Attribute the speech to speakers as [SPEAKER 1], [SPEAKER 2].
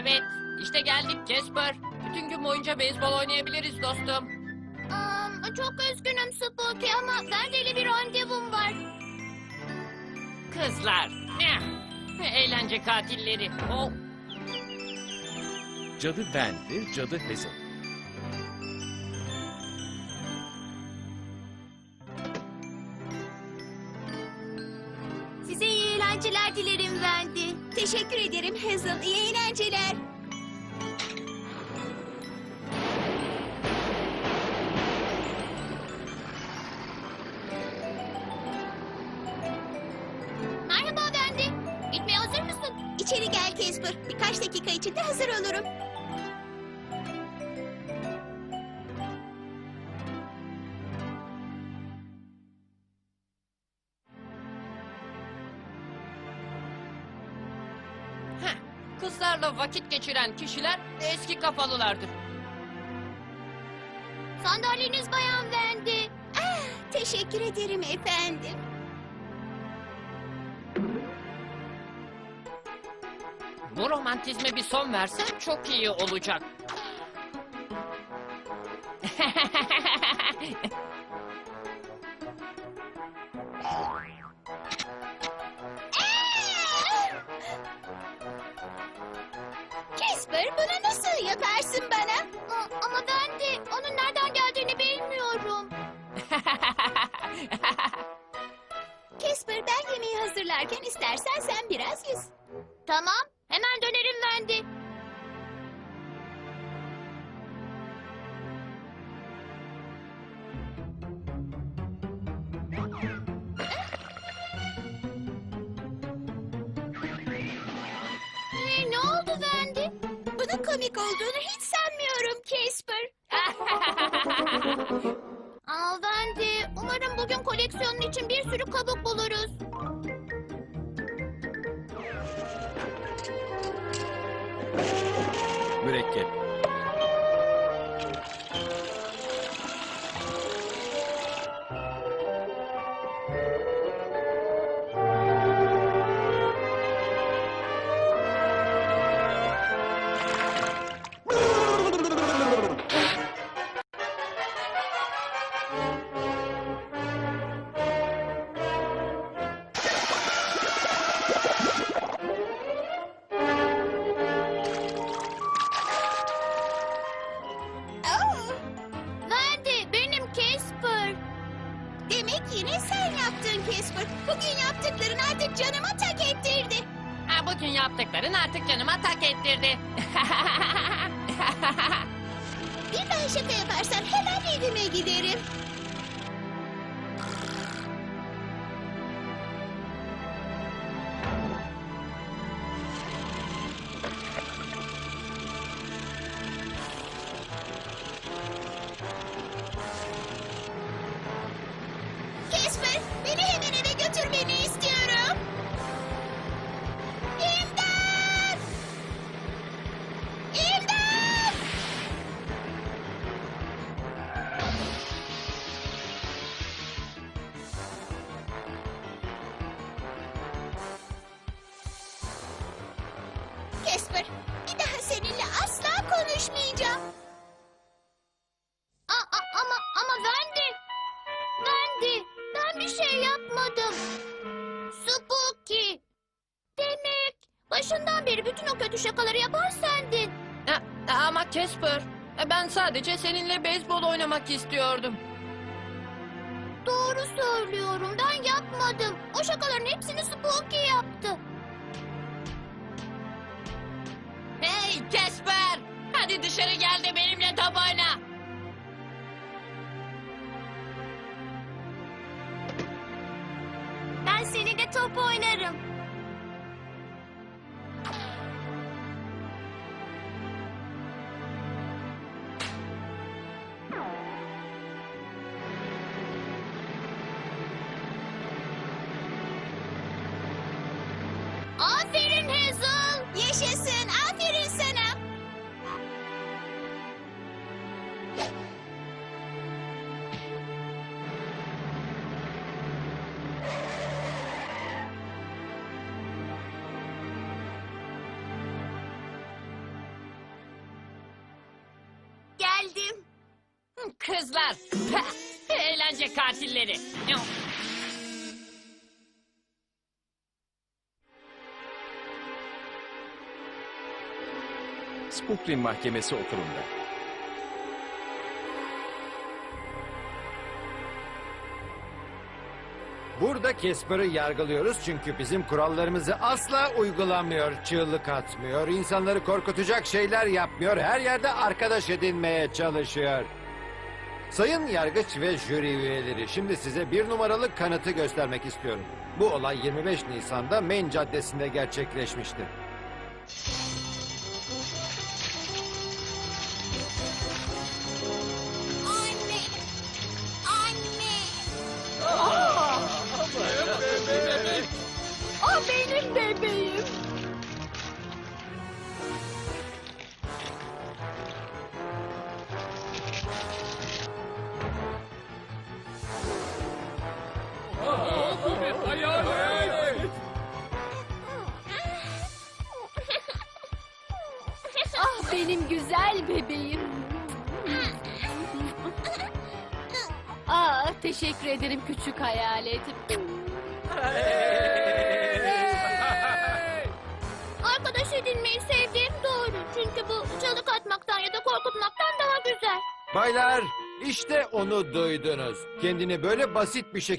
[SPEAKER 1] Evet, işte geldik Casper. Bütün gün boyunca beyzbol oynayabiliriz dostum.
[SPEAKER 2] Aa, çok üzgünüm Spooky ama Wendy ile bir randevum var.
[SPEAKER 1] Kızlar. eh, Eğlence katilleri. Oh,
[SPEAKER 3] Cadı bendir, cadı Hazel.
[SPEAKER 2] Teşekkür ederim Hazel. İyi eğlenceler. Merhaba Wendy. Gitmeye hazır mısın? İçeri gel Casper. Birkaç dakika içinde hazır olurum.
[SPEAKER 1] Kızlarla vakit geçiren kişiler eski kafalılardır.
[SPEAKER 2] Sandalyeniz bayan Wendy. Ah, teşekkür ederim efendim.
[SPEAKER 1] Bu romantizme bir son versen çok iyi olacak.
[SPEAKER 2] yaparsın bana? ama ben de onun nereden geldiğini bilmiyorum. Casper ben yemeği hazırlarken istersen sen biraz yüz. Tamam hemen dönerim Wendy. Komik olduğunu hiç sanmıyorum Casper. Aa Wendy, umarım bugün koleksiyonun için bir sürü kabuk buluruz.
[SPEAKER 3] Mürekkep.
[SPEAKER 2] Canıma tak ettirdi.
[SPEAKER 1] Ha, bugün yaptıkların artık canıma tak ettirdi.
[SPEAKER 2] Bir daha şaka yaparsan hemen evime giderim. Casper, beni kötü şakaları yapan sendin.
[SPEAKER 1] Ha, Ama Casper, ben sadece seninle beyzbol oynamak istiyordum.
[SPEAKER 2] Doğru söylüyorum, ben yapmadım. O şakaların hepsini Spooky yaptı.
[SPEAKER 1] Hey Casper! Hadi dışarı gel de benimle top oyna.
[SPEAKER 2] Ben seninle top oynarım.
[SPEAKER 1] Kızlar. Eğlence katilleri.
[SPEAKER 3] Spooklin Mahkemesi oturumda.
[SPEAKER 4] Burada Casper'ı yargılıyoruz çünkü bizim kurallarımızı asla uygulamıyor, çığlık atmıyor, insanları korkutacak şeyler yapmıyor, her yerde arkadaş edinmeye çalışıyor. Sayın yargıç ve jüri üyeleri, şimdi size bir numaralı kanıtı göstermek istiyorum. Bu olay 25 Nisan'da Main Caddesi'nde gerçekleşmişti.
[SPEAKER 1] Benim güzel bebeğim. Aa, teşekkür ederim küçük hayaletim.
[SPEAKER 2] Arkadaş edinmeyi sevdiğim doğru. Çünkü bu çalık atmaktan ya da korkutmaktan daha güzel.
[SPEAKER 4] Baylar, işte onu duydunuz. Kendini böyle basit bir şekilde